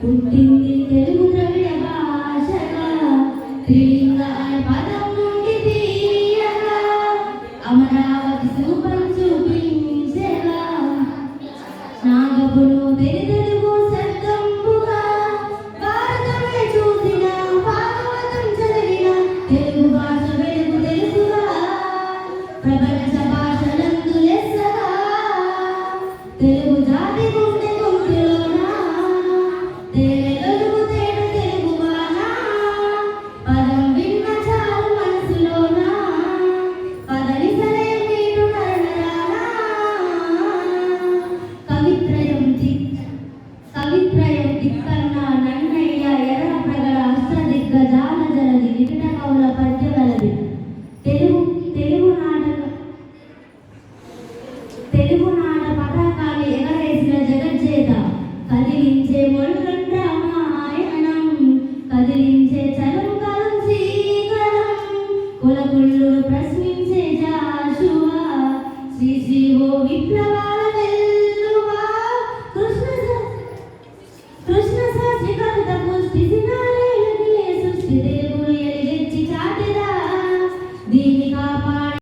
పుట్టింది తెలుగు ద్రవిడ భాషగా త్రిలింగ అనే పదం నుండి తీయగా అమరావతి సూపం చూపింది ప్రపంచ భాషలందులే సహా తెలుగు కదిలించే చనువు కలం శ్రీకలం కులకుళ్ళు ప్రశ్నించే జాశువ శ్రీ శ్రీ ఓ విప్లవ